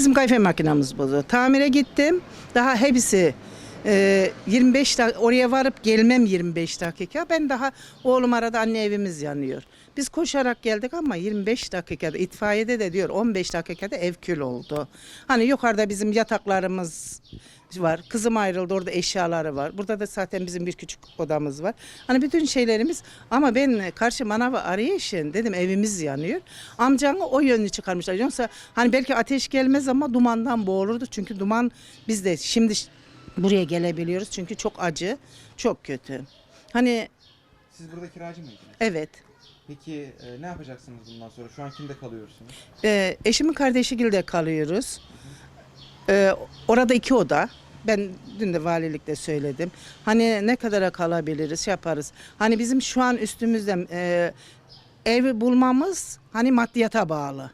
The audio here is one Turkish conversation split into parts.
Bizim kayfe makinamız bozuldu. Tamire gittim. Daha hepsi e, 25 dakika oraya varıp gelmem 25 dakika. Ben daha oğlum arada anne evimiz yanıyor. Biz koşarak geldik ama 25 dakikada itfaiyede de diyor 15 dakikada ev kül oldu. Hani yukarıda bizim yataklarımız var. Kızım ayrıldı orada eşyaları var. Burada da zaten bizim bir küçük odamız var. Hani bütün şeylerimiz ama ben karşı manavı arayışın dedim evimiz yanıyor. Amcanı o yönünü çıkarmışlar. Yoksa hani belki ateş gelmez ama dumandan boğulurdu. Çünkü duman biz de şimdi buraya gelebiliyoruz. Çünkü çok acı, çok kötü. Hani Siz burada kiracı mıydınız? evet. Peki e, ne yapacaksınız bundan sonra? Şu an kimde kalıyorsunuz? Ee, eşimin kardeşiyle kalıyoruz. Ee, orada iki oda. Ben dün de valilikte söyledim. Hani ne kadara kalabiliriz, şey yaparız. Hani bizim şu an üstümüzde e, ev bulmamız hani maddiyata bağlı.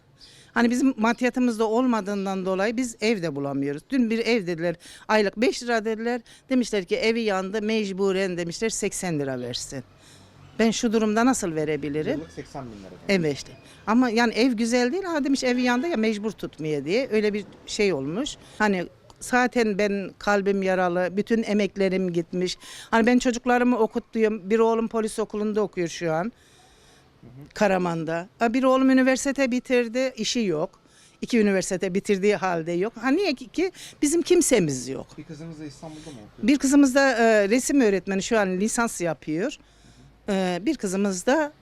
Hani bizim maddiyatımız da olmadığından dolayı biz evde bulamıyoruz. Dün bir ev dediler aylık 5 lira dediler. Demişler ki evi yandı mecburen demişler 80 lira versin. Ben şu durumda nasıl verebilirim? Yıllık 80 bin lira. Evet işte. Ama yani ev güzel değil. Ha demiş evi yandı ya mecbur tutmaya diye. Öyle bir şey olmuş. Hani zaten ben kalbim yaralı. Bütün emeklerim gitmiş. Hani ben çocuklarımı okuttuğum bir oğlum polis okulunda okuyor şu an. Karaman'da. Bir oğlum üniversite bitirdi. işi yok. İki üniversite bitirdiği halde yok. Ha niye ki? ki bizim kimsemiz yok. Bir kızınız da İstanbul'da mı okuyor? Bir kızımız da e, resim öğretmeni şu an lisans yapıyor. E, bir kızımız da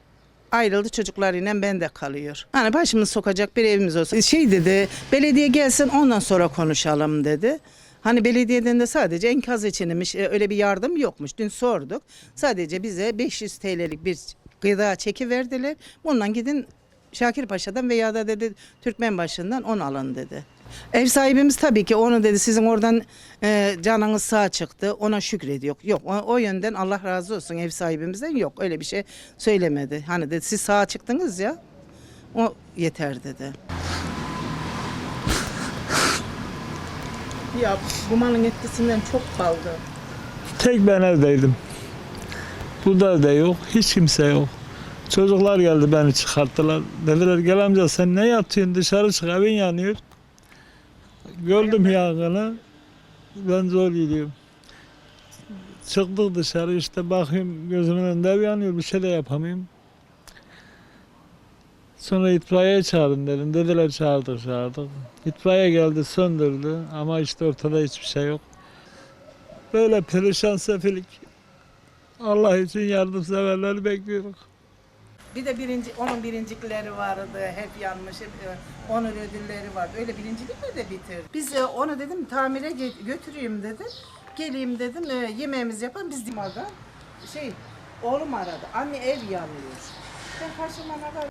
ayrıldı çocuklarıyla ben de kalıyor. Hani başımız sokacak bir evimiz olsa. Şey dedi belediye gelsin ondan sonra konuşalım dedi. Hani belediyeden de sadece enkaz içinmiş e, öyle bir yardım yokmuş. Dün sorduk. Sadece bize 500 TL'lik bir gıda çeki verdiler. Bundan gidin Şakir Paşa'dan veya da dedi Türkmen başından onu alın dedi. Ev sahibimiz tabii ki onu dedi sizin oradan e, canınız sağ çıktı ona şükrediyor. Yok o, o yönden Allah razı olsun ev sahibimizden yok öyle bir şey söylemedi. Hani dedi siz sağ çıktınız ya o yeter dedi. Ya dumanın etkisinden çok kaldı. Tek ben evdeydim. Burada da yok, hiç kimse yok. Çocuklar geldi beni çıkarttılar. Dediler gel amca sen ne yatıyorsun dışarı çık evin yanıyor. Gördüm yangını. Ben zor gidiyorum. Çıktık dışarı işte bakıyorum gözümün önünde ev yanıyor bir şey de yapamıyorum. Sonra itfaiye çağırın dedim. Dediler çağırdık çağırdık. İtfaiye geldi söndürdü ama işte ortada hiçbir şey yok. Böyle perişan sefilik. Allah için yardımseverleri bekliyoruz. Bir de birinci, onun birincikleri vardı, hep yanmış, hep e, onun ödülleri vardı. Öyle birincilikle de bitirdi. Biz e, onu dedim tamire götüreyim dedim. Geleyim dedim, e, yemeğimizi yapalım. Biz dimada şey, oğlum aradı. Anne ev yanıyor. Ben karşıma ne var?